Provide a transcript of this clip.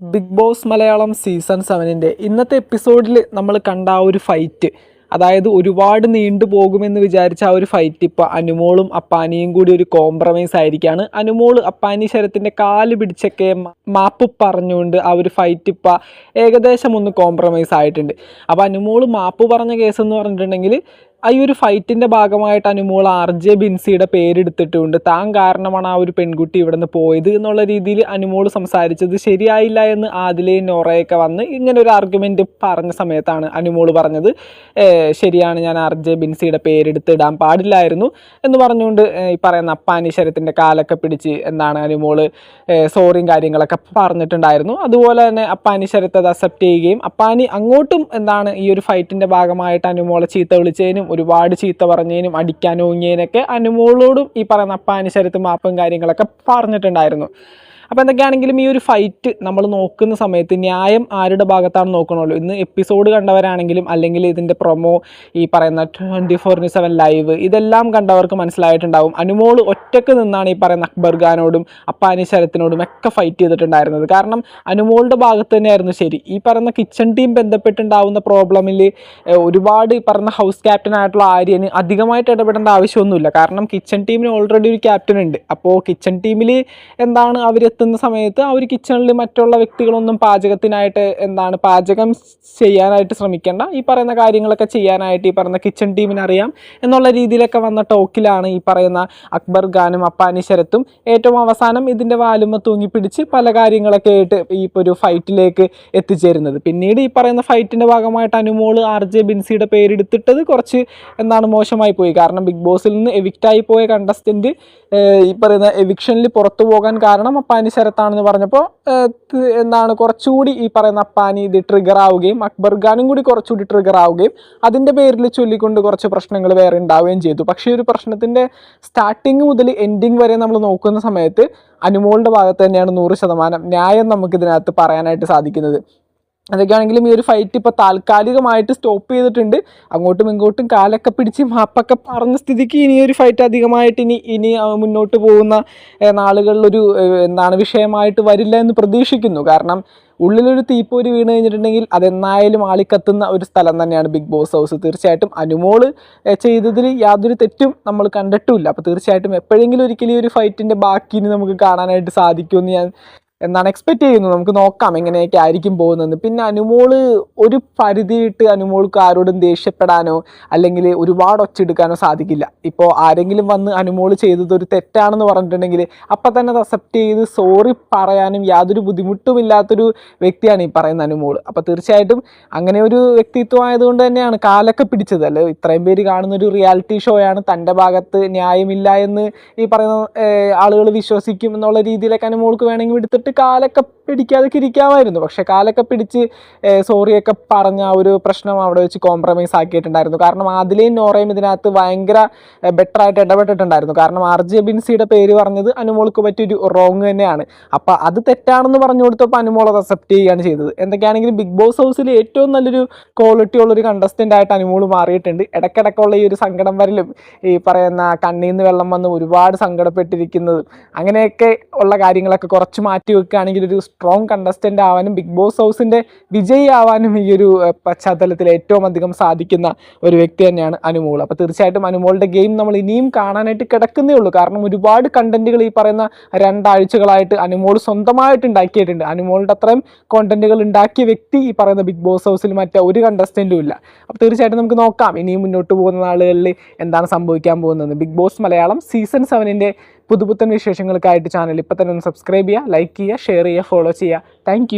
Big Boss Malayalam season സെവനിന്റെ ഇന്നത്തെ എപ്പിസോഡിൽ നമ്മൾ കണ്ട ആ ഒരു ഫൈറ്റ് അതായത് ഒരുപാട് നീണ്ടു പോകുമെന്ന് വിചാരിച്ച ആ ഒരു ഫൈറ്റ് ഇപ്പോൾ അനുമോളും അപ്പാനിയും കൂടി ഒരു കോംപ്രമൈസ് ആയിരിക്കുകയാണ് അനുമോൾ അപ്പാനി ശരത്തിന്റെ കാൽ പിടിച്ചൊക്കെ മാപ്പ് പറഞ്ഞുകൊണ്ട് ആ ഒരു ഫൈറ്റ് ഇപ്പോൾ ഏകദേശം ഒന്ന് കോംപ്രമൈസ് ആയിട്ടുണ്ട്. അപ്പോൾ അനുമോൾ മാപ്പ് പറഞ്ഞ കേസ് എന്ന് പറഞ്ഞിട്ടുണ്ടെങ്കിൽ ഈ ഒരു ഫൈറ്റിന്റെ ഭാഗമായിട്ട് അനുമോൾ ആർ ജെ ബിൻസിയുടെ പേരെടുത്തിട്ടുണ്ട്. താൻ കാരണമാണ് ആ ഒരു പെൺകുട്ടി ഇവിടെ നിന്ന് പോയത് എന്നുള്ള രീതിയിൽ അനുമോൾ സംസാരിച്ചത് ശരിയായില്ല എന്ന് ആദിലയും നോറയൊക്കെ വന്ന് ഇങ്ങനെ ഒരു ആർഗ്യുമെന്റ് പറഞ്ഞ സമയത്താണ് അനുമോൾ പറഞ്ഞത് ശരിയാണ് ഞാൻ ആർ ജെ ബിൻസിയുടെ പേരെടുത്ത് ഇടാൻ പാടില്ലായിരുന്നു എന്ന് പറഞ്ഞുകൊണ്ട് ഈ പറയുന്ന അപ്പാനീശ്വരത്തിന്റെ കാലൊക്കെ പിടിച്ച് എന്താണ് അനുമോൾ സോറിയും കാര്യങ്ങളൊക്കെ പറഞ്ഞിട്ടുണ്ടായിരുന്നു. അതുപോലെ തന്നെ അപ്പാനീശ്വരത്തെ അത് അക്സെപ്റ്റ് ചെയ്യുകയും അപ്പാനി അങ്ങോട്ടും എന്താണ് ഈ ഒരു ഫൈറ്റിന്റെ ഭാഗമായിട്ട് അനുമോളെ ചീത്ത വിളിച്ചതിനും ഒരുപാട് ചീത്ത പറഞ്ഞതിനും അടിക്കാൻ ഓങ്ങിയതിനൊക്കെ അനുമോളോടും ഈ പറയുന്ന അപ്പാനുസരത്ത് മാപ്പും കാര്യങ്ങളൊക്കെ പറഞ്ഞിട്ടുണ്ടായിരുന്നു. അപ്പോൾ എന്തൊക്കെയാണെങ്കിലും ഈ ഒരു ഫൈറ്റ് നമ്മൾ നോക്കുന്ന സമയത്ത് ന്യായം ആരുടെ ഭാഗത്താണ് നോക്കണമല്ലോ. ഇന്ന് എപ്പിസോഡ് കണ്ടവരാണെങ്കിലും അല്ലെങ്കിൽ ഇതിന്റെ പ്രൊമോ ഈ പറയുന്ന twenty four into seven live ഇതെല്ലാം കണ്ടവർക്ക് മനസ്സിലായിട്ടുണ്ടാവും. അനുമോൾ ഒറ്റയ്ക്ക് നിന്നാണ് ഈ പറയുന്ന അക്ബർ ഖാനോടും അപ്പാനി ശരത്തിനോടും ഒക്കെ ഫൈറ്റ് ചെയ്തിട്ടുണ്ടായിരുന്നത്. കാരണം അനുമോളുടെ ഭാഗത്ത് തന്നെയായിരുന്നു ശരി. ഈ പറയുന്ന കിച്ചൺ ടീം ബന്ധപ്പെട്ടുണ്ടാവുന്ന പ്രോബ്ലമിൽ ഒരുപാട് ഈ പറയുന്ന ഹൗസ് ക്യാപ്റ്റൻ ആയിട്ടുള്ള ആര്യന് അധികമായിട്ട് ഇടപെടേണ്ട ആവശ്യമൊന്നുമില്ല. കാരണം കിച്ചൺ ടീമിന് ഓൾറെഡി ഒരു ക്യാപ്റ്റൻ ഉണ്ട്. അപ്പോൾ കിച്ചൺ ടീമിൽ എന്താണ് അവരെത്തുന്ന സമയത്ത് ആ ഒരു കിച്ചണിൽ മറ്റുള്ള വ്യക്തികളൊന്നും പാചകത്തിനായിട്ട് എന്താണ് പാചകം ചെയ്യാനായിട്ട് ശ്രമിക്കേണ്ട. ഈ പറയുന്ന കാര്യങ്ങളൊക്കെ ചെയ്യാനായിട്ട് ഈ പറയുന്ന കിച്ചൺ ടീമിന് അറിയാം. എന്നുള്ള രീതിയിലൊക്കെ വന്ന ടോക്കിലാണ് ഈ പറയുന്ന അക്ബർ ഖാനും അപ്പാനി ശരത്തും. ഏറ്റവും അവസാനം ഇതിന്റെ വാലുമ തൂങ്ങിപ്പിടിച്ച് പല കാര്യങ്ങളൊക്കെ ആയിട്ട് ഈ ഒരു ഫൈറ്റിലേക്ക് എത്തിച്ചേരുന്നത്. പിന്നീട് ഈ പറയുന്ന ഫൈറ്റിന്റെ ഭാഗമായിട്ട് അനുമോൾ ആർ ജെ ബിൻസിയുടെ പേരെടുത്തിട്ടത് കുറച്ച് എന്താണ് മോശമായി പോയി. കാരണം ബിഗ് ബോസിൽ നിന്ന് എവിക്റ്റായി പോയ കണ്ടസ്റ്റന്റ് ഈ പറയുന്ന എവിക്ഷനിൽ പുറത്തു പോകാൻ കാരണം അപ്പാനി ശരത്താണെന്ന് പറഞ്ഞപ്പോൾ എന്താണ് കുറച്ചുകൂടി ഈ പറയുന്ന അപ്പാനി ഇത് ട്രിഗർ ആവുകയും അക്ബർ ഖാനും കൂടി കുറച്ചുകൂടി ട്രിഗർ ആവുകയും അതിന്റെ പേരിൽ ചൊല്ലിക്കൊണ്ട് കുറച്ച് പ്രശ്നങ്ങൾ വേറെ ഉണ്ടാവുകയും ചെയ്തു. പക്ഷേ ഒരു പ്രശ്നത്തിന്റെ സ്റ്റാർട്ടിങ് മുതൽ എൻഡിങ് വരെ നമ്മൾ നോക്കുന്ന സമയത്ത് അനുമോളുടെ ഭാഗത്ത് തന്നെയാണ് നൂറ് ശതമാനം ന്യായം നമുക്കിതിനകത്ത് പറയാനായിട്ട് സാധിക്കുന്നത്. അതൊക്കെയാണെങ്കിലും ഈ ഒരു ഫൈറ്റ് ഇപ്പോൾ താൽക്കാലികമായിട്ട് സ്റ്റോപ്പ് ചെയ്തിട്ടുണ്ട്. അങ്ങോട്ടും ഇങ്ങോട്ടും കാലൊക്കെ പിടിച്ച് മാപ്പൊക്കെ പറഞ്ഞ സ്ഥിതിക്ക് ഇനി ഒരു ഫൈറ്റ് അധികമായിട്ട് ഇനി ഇനി മുന്നോട്ട് പോകുന്ന നാളുകളിലൊരു എന്താണ് വിഷയമായിട്ട് വരില്ല എന്ന് പ്രതീക്ഷിക്കുന്നു. കാരണം ഉള്ളിലൊരു തീപ്പോരി വീണ് കഴിഞ്ഞിട്ടുണ്ടെങ്കിൽ അതെന്നായാലും ആളിക്കത്തുന്ന ഒരു സ്ഥലം തന്നെയാണ് ബിഗ് ബോസ് ഹൗസ് തീർച്ചയായിട്ടും അനുമോൾ ചെയ്തതിൽ യാതൊരു തെറ്റും നമ്മൾ കണ്ടിട്ടുമില്ല. അപ്പോൾ തീർച്ചയായിട്ടും എപ്പോഴെങ്കിലും ഒരിക്കലും ഈ ഒരു ഫൈറ്റിന്റെ ബാക്കി ഇനി നമുക്ക് കാണാനായിട്ട് സാധിക്കുമെന്ന് ഞാൻ എന്താണ് എക്സ്പെക്ട് ചെയ്യുന്നത്. നമുക്ക് നോക്കാം എങ്ങനെയൊക്കെ ആയിരിക്കും പോകുന്നത് പിന്നെ അനുമോൾ ഒരു പരിധിയിട്ട് അനുമോൾക്ക് ആരോടും ദേഷ്യപ്പെടാനോ അല്ലെങ്കിൽ ഒരുപാട് ഒച്ചെടുക്കാനോ സാധിക്കില്ല. ഇപ്പോൾ ആരെങ്കിലും വന്ന് അനുമോൾ ചെയ്തത് ഒരു തെറ്റാണെന്ന് പറഞ്ഞിട്ടുണ്ടെങ്കിൽ അപ്പം തന്നെ അത് അക്സെപ്റ്റ് ചെയ്ത് സോറി പറയാനും യാതൊരു ബുദ്ധിമുട്ടുമില്ലാത്തൊരു വ്യക്തിയാണ് ഈ പറയുന്ന അനുമോൾ. അപ്പോൾ തീർച്ചയായിട്ടും അങ്ങനെ ഒരു വ്യക്തിത്വം ആയതുകൊണ്ട് തന്നെയാണ് കാലൊക്കെ പിടിച്ചത്. അല്ലെ? ഇത്രയും പേര് കാണുന്ന ഒരു റിയാലിറ്റി ഷോയാണ് തന്റെ ഭാഗത്ത് ന്യായമില്ല എന്ന് ഈ പറയുന്ന ആളുകൾ വിശ്വസിക്കും എന്നുള്ള രീതിയിലൊക്കെ അനുമോൾക്ക് വേണമെങ്കിൽ എടുത്തിട്ട് കാലൊക്കെ പിടിക്കാതെ ഇരിക്കാമായിരുന്നു പക്ഷേ കാലൊക്കെ പിടിച്ച് സോറിയൊക്കെ പറഞ്ഞ ആ ഒരു പ്രശ്നം അവിടെ വെച്ച് കോംപ്രമൈസ് ആക്കിയിട്ടുണ്ടായിരുന്നു. കാരണം ആദിലയും നോറയും ഇതിനകത്ത് ഭയങ്കര ബെറ്റർ ആയിട്ട് ഇടപെട്ടിട്ടുണ്ടായിരുന്നു. കാരണം ആർ ജെ ബിൻസിയുടെ പേര് പറഞ്ഞത് അനുമോൾക്ക് പറ്റിയൊരു റോങ് തന്നെയാണ്. അപ്പോൾ അത് തെറ്റാണെന്ന് പറഞ്ഞു കൊടുത്തപ്പോൾ അനുമോൾ അത് അക്സെപ്റ്റ് ചെയ്യുകയാണ് ചെയ്തത്. എന്തൊക്കെയാണെങ്കിലും ബിഗ് ബോസ് ഹൗസിൽ ഏറ്റവും നല്ലൊരു ക്വാളിറ്റി ഉള്ളൊരു കണ്ടസ്റ്റന്റ് ആയിട്ട് അനുമോൾ മാറിയിട്ടുണ്ട്. ഇടയ്ക്കിടയ്ക്കുള്ള ഈ ഒരു സങ്കടം വരലും ഈ പറയുന്ന കണ്ണിൽ നിന്ന് വെള്ളം വന്ന് ഒരുപാട് സങ്കടപ്പെട്ടിരിക്കുന്നതും അങ്ങനെയൊക്കെ ഉള്ള കാര്യങ്ങളൊക്കെ കുറച്ച് മാറ്റി വെക്കുകയാണെങ്കിൽ ഒരു സ്ട്രോങ് കണ്ടസ്റ്റന്റ് ആവാനും ബിഗ് ബോസ് ഹൗസിന്റെ വിജയി ആവാനും ഈ ഒരു പശ്ചാത്തലത്തിൽ ഏറ്റവും അധികം സാധിക്കുന്ന ഒരു വ്യക്തി തന്നെയാണ് അനുമോൾ അപ്പോൾ തീർച്ചയായിട്ടും അനുമോളുടെ ഗെയിം നമ്മൾ ഇനിയും കാണാനായിട്ട് കിടക്കുന്നേ ഉള്ളൂ. കാരണം ഒരുപാട് കണ്ടന്റുകൾ ഈ പറയുന്ന രണ്ടാഴ്ചകളായിട്ട് അനുമോൾ സ്വന്തമായിട്ട് ഉണ്ടാക്കിയിട്ടുണ്ട്. അനുമോളുടെ അത്രയും കോണ്ടന്റുകൾ ഉണ്ടാക്കിയ വ്യക്തി ഈ പറയുന്ന ബിഗ് ബോസ് ഹൗസിൽ മറ്റേ ഒരു കണ്ടസ്റ്റന്റും ഇല്ല. അപ്പോൾ തീർച്ചയായിട്ടും നമുക്ക് നോക്കാം. ഇനിയും മുന്നോട്ട് പോകുന്ന നാളുകളിൽ എന്താണ് സംഭവിക്കാൻ പോകുന്നത്? ബിഗ് ബോസ് മലയാളം സീസൺ സെവനിന്റെ പുതുപുത്തൻ വിശേഷങ്ങൾക്കായിട്ട് ചാനൽ ഇപ്പം തന്നെ ഒന്ന് സബ്സ്ക്രൈബ് ചെയ്യുക ലൈക്ക് ചെയ്യുക ഷെയർ ചെയ്യുക ഫോളോ ചെയ്യുക. താങ്ക്